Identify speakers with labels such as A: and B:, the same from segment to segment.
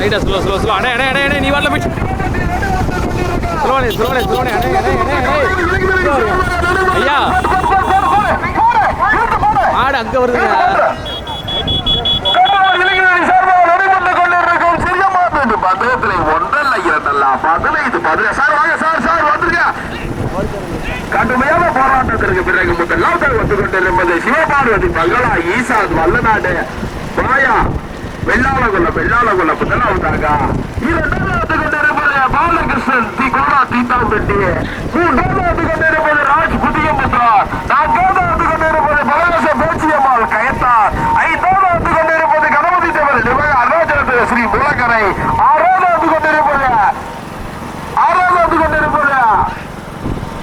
A: ரைட்டா slow slow slow அடே அடே அடே அண்ணே நீ வரல போய் ஸ்லோனே ஸ்லோனே ஸ்லோனே அடே அடே அடே அண்ணே ஐயா. ஆடு அங்க வருதுங்க.
B: இளைஞரணி சார்பாக நடைபெற்றுக் கடுமையான போராட்டத்திற்கு பிறகு வந்து கொண்டிருப்பது சிவபார்வதி பங்களா ஈசான் வல்லநாடு. மாயா வெள்ளாளகுள்ள வெள்ளாளகுள்ள முதலாவதாக. இரண்டாவது கொண்டிருப்பது பாலகிருஷ்ணன் தி கோலா தீத்தாம்பட்டி. மூன்றாவது வந்து கொண்டிருப்பது ராஜ் புதியமுத்தார் நான்காவது வந்து கொண்டிருப்பது பலவாச பேச்சியம்மாள் கயத்தார் ஐந்தாவது வந்து கொண்டிருப்பது கணபதி தேவர் நிவக அருணாச்சலத்தில் ஸ்ரீ மூலக்கரை ஆறாவது வந்து கொண்டிருப்பது ஆறாவது வந்து கொண்டிருப்பது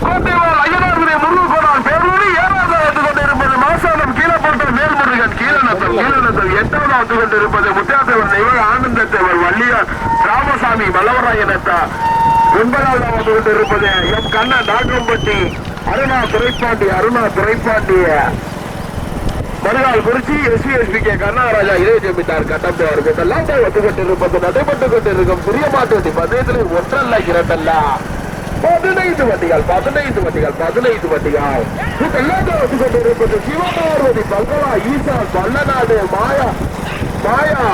B: கோட்டைவால் ஐயனார்குடி முருகன் பேரூரி ஏழாவது வந்து கொண்டிருப்பது மாசாலம் கீழப்பட்ட மேல்முருகன் கீழநத்தம் கீழநத்தம். எட்டாவது வந்து கொண்டிருப்பது முத்தியாத்தேவர் இவங்க ஆனந்தத்தேவர் வள்ளியார் ராமசாமி மல்லவராயனத்தா ஒன்பதாவது வந்து கொண்டிருப்பது எம் கண்ணா நாகம்பட்டி அருணா துறைப்பாண்டி அருணா துரைப்பாண்டி மறுநாள் குறிச்சி எஸ்பிஎஸ்பி கே கருணாராஜா இளைய ஜெமித்தார் கட்டம் அவருக்கு இதெல்லாம் தான் நடைபெற்றுக் கொண்டிருக்கும் புரிய மாட்டேன் பதினத்தில் ஒன்றல்ல இரண்டல்ல. பதினைந்து வண்டிகள் பதினைந்து வண்டிகள் பதினைந்து வண்டிகள் இதெல்லாம் தான் கொண்டிருப்பது சிவபார்வதி பங்களா ஈசா வல்லநாடு மாயா மாயா.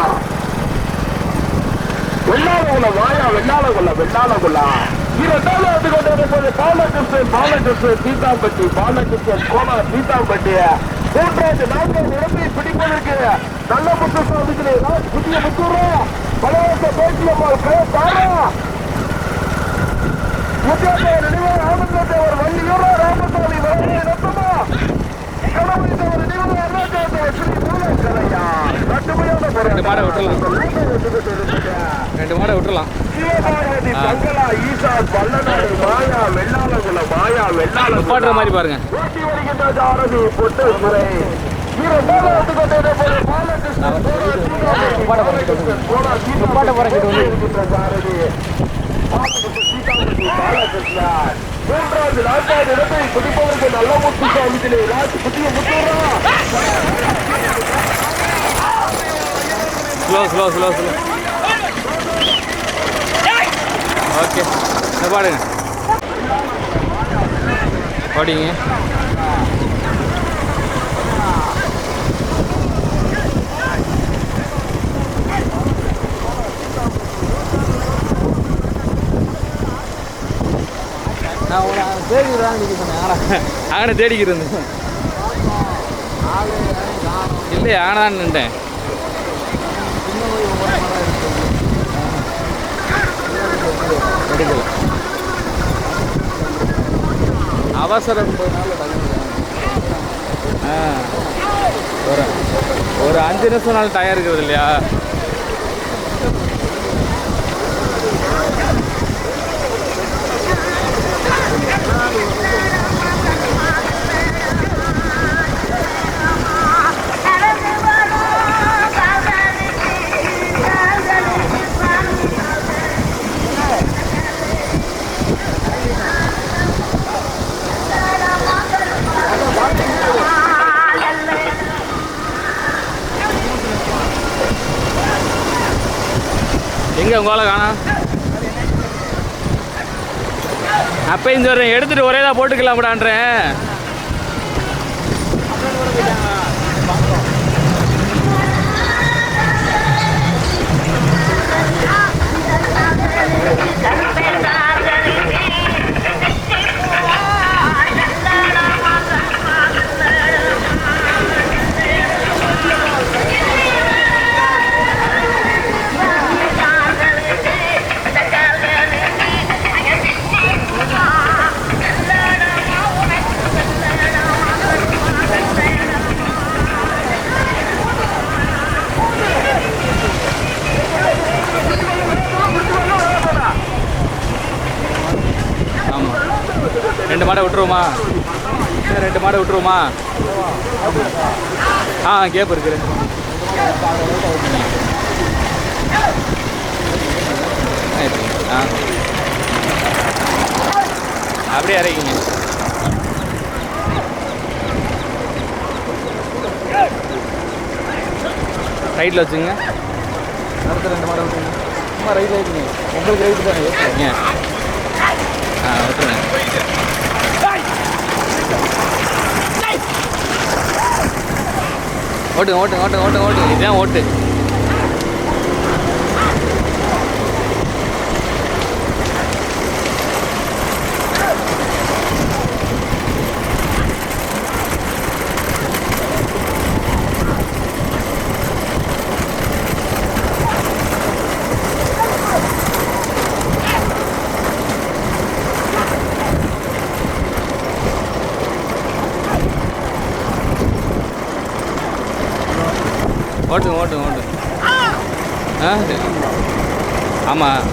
B: வெள்ளாளகுல மாயா வெள்ளாளகுல வெள்ளாளகுல இரண்டாவது வந்து கொண்டிருப்பது பாலகிருஷ்ணன் பாலகிருஷ்ணன் சீதாம்பட்டி பாலகிருஷ்ணன் கோலா சீதாம்பட்டி. மூன்றாவது நான்காவது இடத்தை பிடிப்பதற்கு நல்ல முத்து சாதிகளே புதிய முத்துறோம் பலவச பேச்சியம்மாள் கே முத்தியாத்தேவர்
A: ரெண்டு மாடை.
B: போராட்டம்
A: ரெண்டு மாடை
B: வெள்ளாள
A: நிப்பாட்டுற மாதிரி பாருங்க.
B: ஊட்டி வருகின்ற ஜாரதி பொட்டு துறை இரண்டாவது வந்து மூன்றாவது நான்காவது இடத்தை பிடிப்பதற்கு நல்ல முத்து சாமிகளே ராஜ் புதிய முத்தூரா
A: slow slow slow slow okay பாடுங்க பாடிங்க நான் உங்களை தேடிக்கிறான்னு ஆனை தேடிக்கிறது இல்லையா ஆனான்னு நின்றேன். அவசரம் ஆ. ஒரு ஒரு அஞ்சு நிமிஷம் நாள் டயர் இருக்குது இல்லையா? எங்கே உங்களால் காணோம். அப்பயும் இந்த எடுத்துட்டு ஒரே தான் போட்டுக்கலாம்டான்றேன். ஆமாம் விட்டுருவோமா ஆ கேப் இருக்குது ஆ. அப்படியே இறக்கிங்க. ரைட்டில் வச்சுங்க. அடுத்த ரெண்டு மாடை விட்டுருங்க சும்மா ரைட் ரைட்டுங்க உங்களுக்கு ரைட்டு தானே ஏற்றுங்க ஆ விட்டுருங்க ஓட்டுங்க ஓட்டுங்க ஓட்டுங்க ஓட்டுங்க ஓட்டுங்க இதுதான் ஓட்டு ஓட்டுங்க ஓட்டுங்க ஓட்டுங்க ஆ ஆமாம்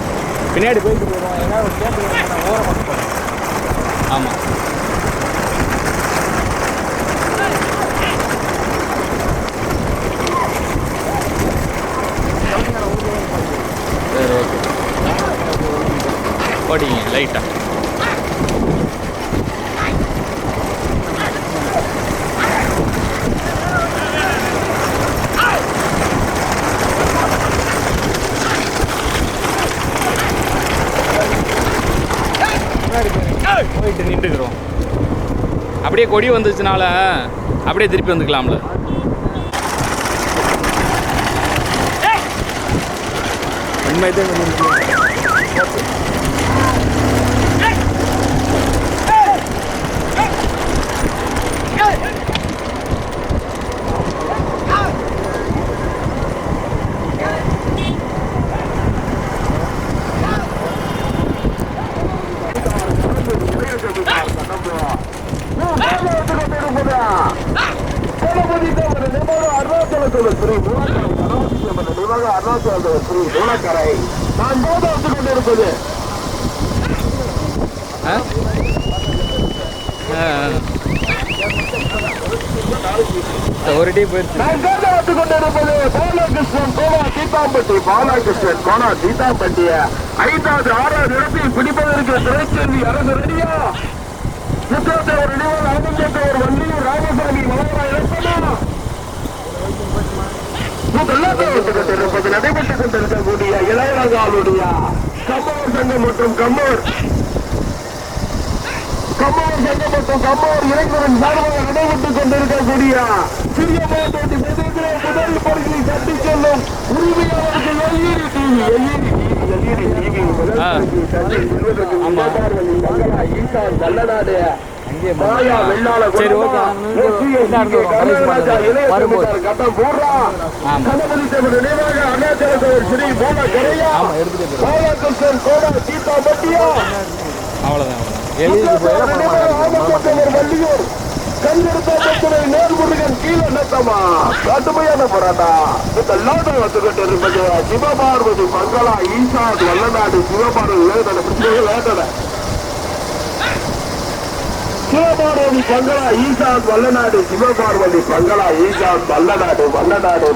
A: பின்னாடி போயிட்டு போயிடுவோம் ஏன்னா ஒரு கேட்டு ஓரம் ஆமாம் சரி ஓகே. ஓடிங்க லைட்டாக போயிட்டு நின்றுக்கிறோம் அப்படியே கொடி வந்துச்சுனால அப்படியே திருப்பி வந்துக்கலாம்ல. உண்மை தான் ஒரு
B: போயிருச்சு. கொண்டிருப்பது பாலகிருஷ்ணன் கோவா சீதாம்பட்டி பாலகிருஷ்ணன் கோனா சீதாம்பட்டிய. ஐந்தாவது ஆறாவது இடத்தில் பிடிப்பதற்கு திரைச்செல்வி அரசு ரெடியா? முத்தத்தவர் இடைவர் ஆனந்தத்தவர் வண்டியூர் ராமசாமி மலவரா இழப்பனா நடைபெற்றுக் கொண்டிருக்கக்கூடிய இளையராஜாவுடைய கம்மவர் சங்கம் மற்றும் கம்மவர் கம்மவர் சங்கம் மற்றும் கம்மவர் இளைஞரின் சார்பாக நடைபெற்றுக் கொண்டிருக்கக்கூடிய சிறிய மாதோட்டி முதல் பரிசை சட்டி செல்லும் உரிமையாளருக்கு LED TV LED TV LED TV மாயா வெள்ளாள
A: ஓகே.
B: நேர்முருகன் கீழே நத்தமா கடுமையான போராட்டம். இந்த வந்துகிட்டு இருப்பது சிவபார்வதி மங்களா ஈசா வல்லநாடு சிவபார்வதி சிவபார்வதி பங்களா வல்லநாடு சிவபார்வதி பங்களா வல்லநாடு வல்லநாடு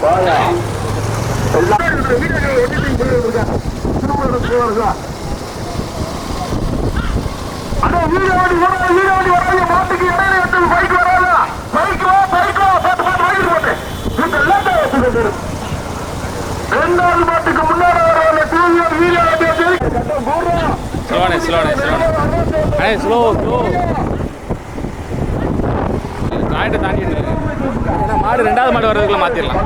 B: வீரவாடி வராது மாட்டுக்கு இடையில எடுத்து பைக் வராது? பைக் வா பைக் வா. வாங்கிட்டு போட்டு. இந்த ரெண்டாவது மாட்டுக்கு முன்னாடி வரவங்க
A: ஸ்லோனே ஸ்லோனே ஸ்லோனே அண்ணே ஸ்லோ ஸ்லோ காயிட்ட தாண்டிட்டு. ஏன்னா மாடு ரெண்டாவது மாடு வர்றதுக்குள்ள மாற்றிடலாம்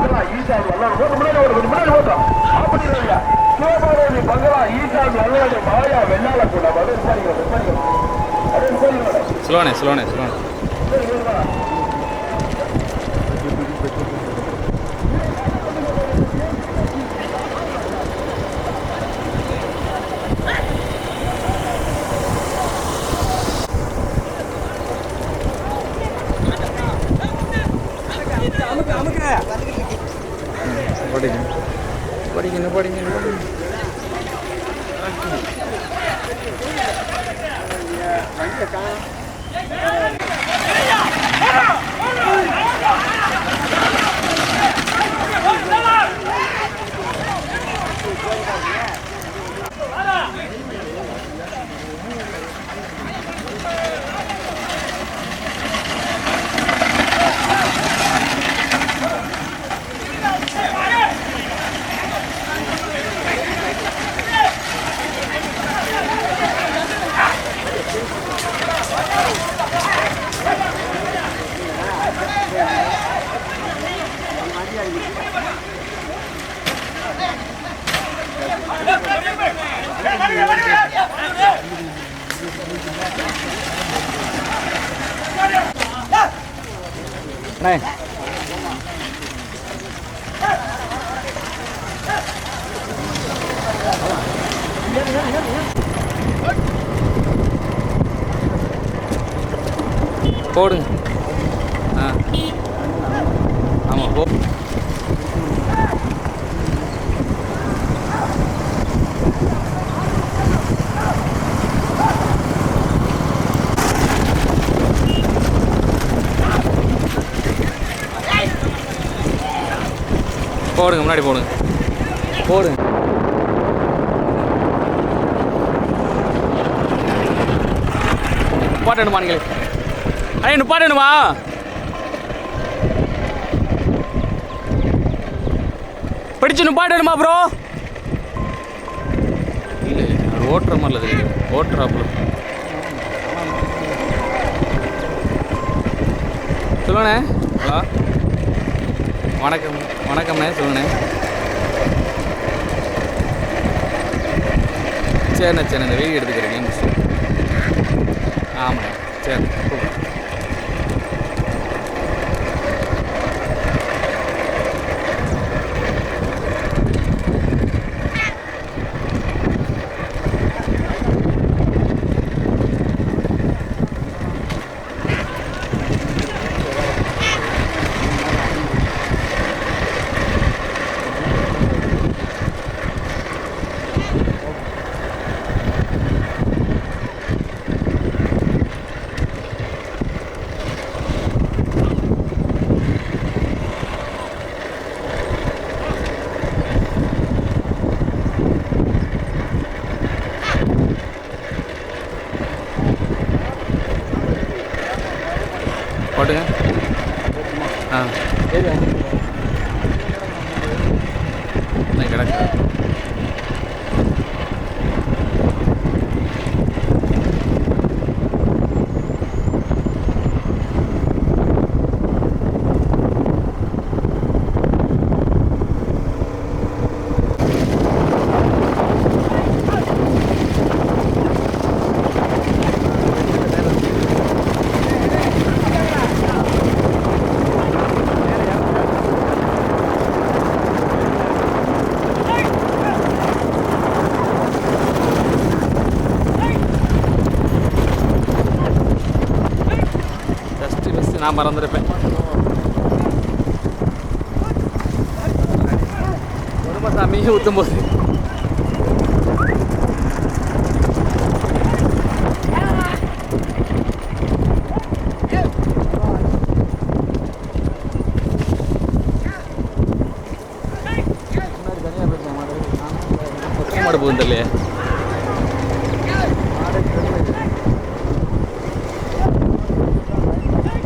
A: ஸ்லோனே ஸ்லோனே ஸ்லோனே படிக்கணும் படிக்கணும் படிக்கணும் này போடுங்க. ஆ. ஆமாம் போ. போடுங்க முன்னாடி போடுங்க. போடுங்க. நிப்பாட்டணுமா நீங்களே? அண்ணே நிப்பாட்டணுமா? பிடிச்சு நிப்பாட்டணுமா ப்ரோ இல்லை ஓட்டுற மாதிரில தெரியுது. ஓட்டுறாப்புல. சொல்லுண்ணே ஹலோ? வணக்கம். வணக்கம்ண்ணே சொல்லுண்ணே. சரிண்ணே சரிண்ணே இந்த வீடியோ எடுத்துக்கிறேன் ஆமாண்ணே சரி கூப்பிடுறேன் போட்டுங்க ஆ நான் கிடக்கு ஜஸ்ட்டு மிஸ்ட்டு நான் மறந்துருப்பேன் குடும்பசாமி ஊற்றும் போது மாடு போகுது இல்லையே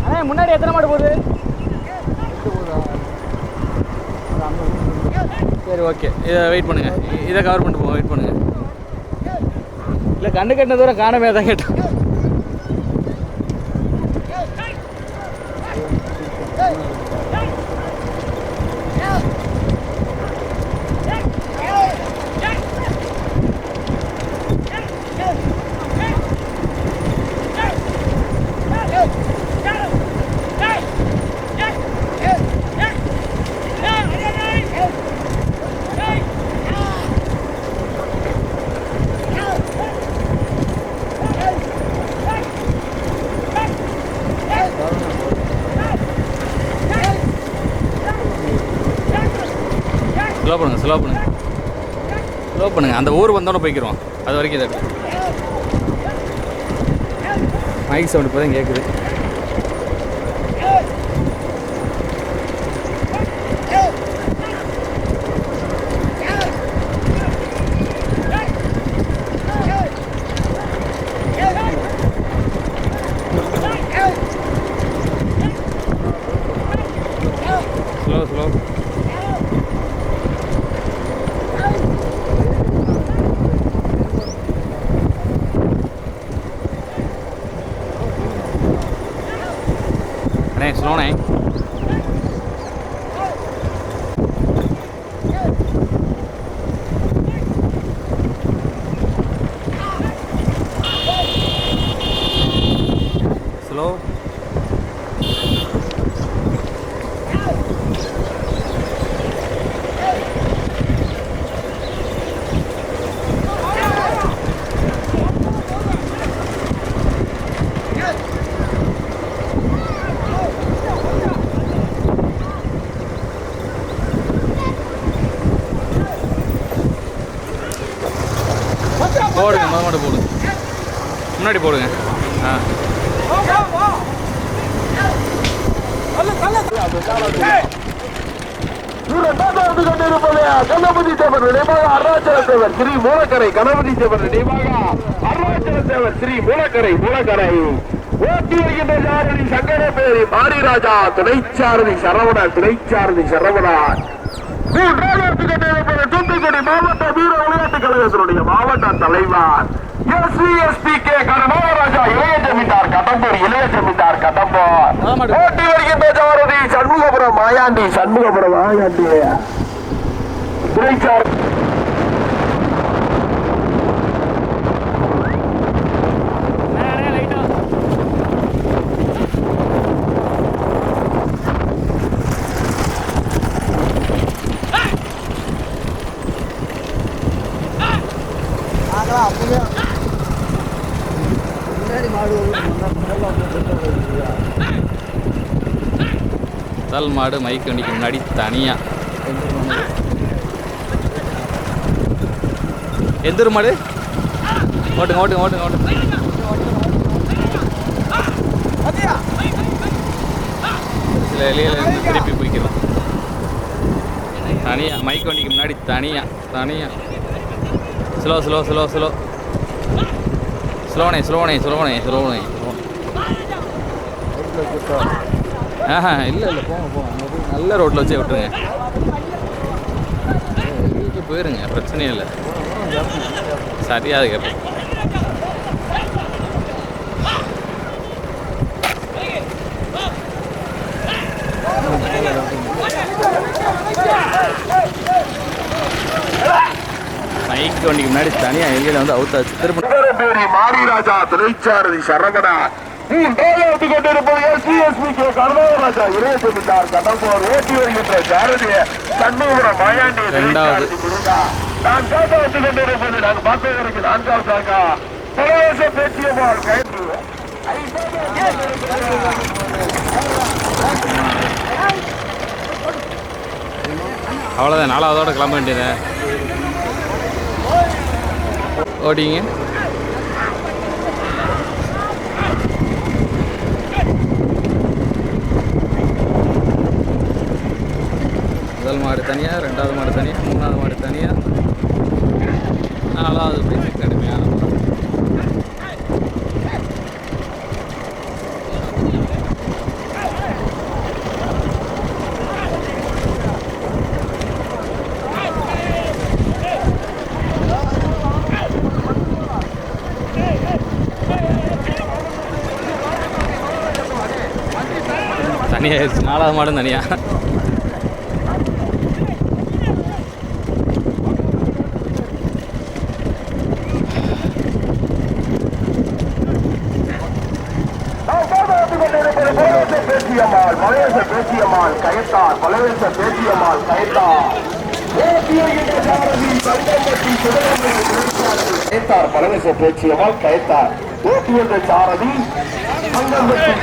A: அண்ணே முன்னாடி எத்தனை மாடு போகுது சரி ஓகே இதை வெயிட் பண்ணுங்க. இ- இதை கவர் பண்ணிட்டு போங்க வெயிட் பண்ணுங்க. இல்லை கண்டு கட்டின தூரம் காணவே தான் கேட்டோம். ஸ்லோ பண்ணுங்க. ஸ்லோ பண்ணுங்க. அந்த ஊர் வந்தோடனே போய்க்கிறோம் அது வரைக்கும் இதை மைக் சவுண்ட் இப்போ தான் கேட்குது ஸ்லோ ஸ்லோ அண்ணே ஸ்லோண்ணே ஹலோ போடுங்க முத மாட்டு போடுங்க முன்னாடி போடுங்க. ஆ.
B: கணபதி தேவர் நினைவாக அருணாச்சல தேவர் ஸ்ரீ மூலக்கரை கணபதி தேவர் நினைவாக அருணாச்சல தேவர் ஸ்ரீ மூலக்கரை மூலக்கரை ஓட்டி வருகின்ற சாரதி சங்கரபேரி மாரிராஜா துணைச்சாரதி சரவணா துணைச்சாரதி சரவணா. தூத்துக்குடி மாவட்ட வீர விளையாட்டுக் கழகத்தினுடைய மாவட்ட தலைவர். எஸ்வி கே கருணாராஜா இளைய ஜமீன்தார் கடம்பூர் இளைய ஜமீன்தார் கடம்பூர். ஓட்டி வருகின்ற ஜாரதி சண்முகபுரம் மாயாண்டி சண்முகபுரம் மாயாண்டி துணைச்சார்
A: தல் மாடு மைக் வண்டிக்கு முன்னாடி தனியாக எந்திர மாடு? ஓட்டுங்க ஓட்டுங்க ஓட்டுங்க ஓட்டுங்க. சில இலையில இருந்து திருப்பி பிடிக்கிறோம் தனியாக மைக் வண்டிக்கு முன்னாடி தனியாக தனியாக ஸ்லோ ஸ்லோ ஸ்லோ ஸ்லோ ஸ்லோனே ஸ்லோனே ஸ்லோனே ஸ்லோனே ஆஹா இல்லை இல்லை போங்க போங்க. நல்ல ரோட்டில் வச்சே விட்டுருங்க. வீட்டுக்கு போயிருங்க பிரச்சனையே இல்லை. சரியாக கேட்பேன் மைக் வண்டிக்கு முன்னாடி தனியாக எங்கேயில வந்து அவுத்தாச்சு திரும்ப
B: மாரிராஜா துணைச்சாரதி சரவணா. மூன்றாவது கொண்டிருப்பது எஸ்பிஎஸ்பி கே கருணாராஜா இளைய ஜமீன்தார் கடம்பூர் ஓட்டி வருகின்ற சாரதி சண்முகபுரம் மாயாண்டி. நான் சாப்பாட்டு கொண்டிருப்பது நான் பார்த்து வரைக்கும் பரவச கைது.
A: அவ்வளோதான் நாலாவதோட கிளம்ப வேண்டியது ஓடிங்க முதல் மாடு தனியாக ரெண்டாவது மாடு தனியாக மூணாவது மாடு தனியாக நாலாவது அப்படி கடுமையான தனியாக நாலாவது மாடும் தனியாக
B: பேச்சியம்மாள் கயத்தார் மலேச பேச்சியம்மாள் கயத்தார் கயத்தார் பழனிச பேச்சியம்மாள் கயத்தார் ஓட்டி என்ற சாரதி மங்கம்பட்டி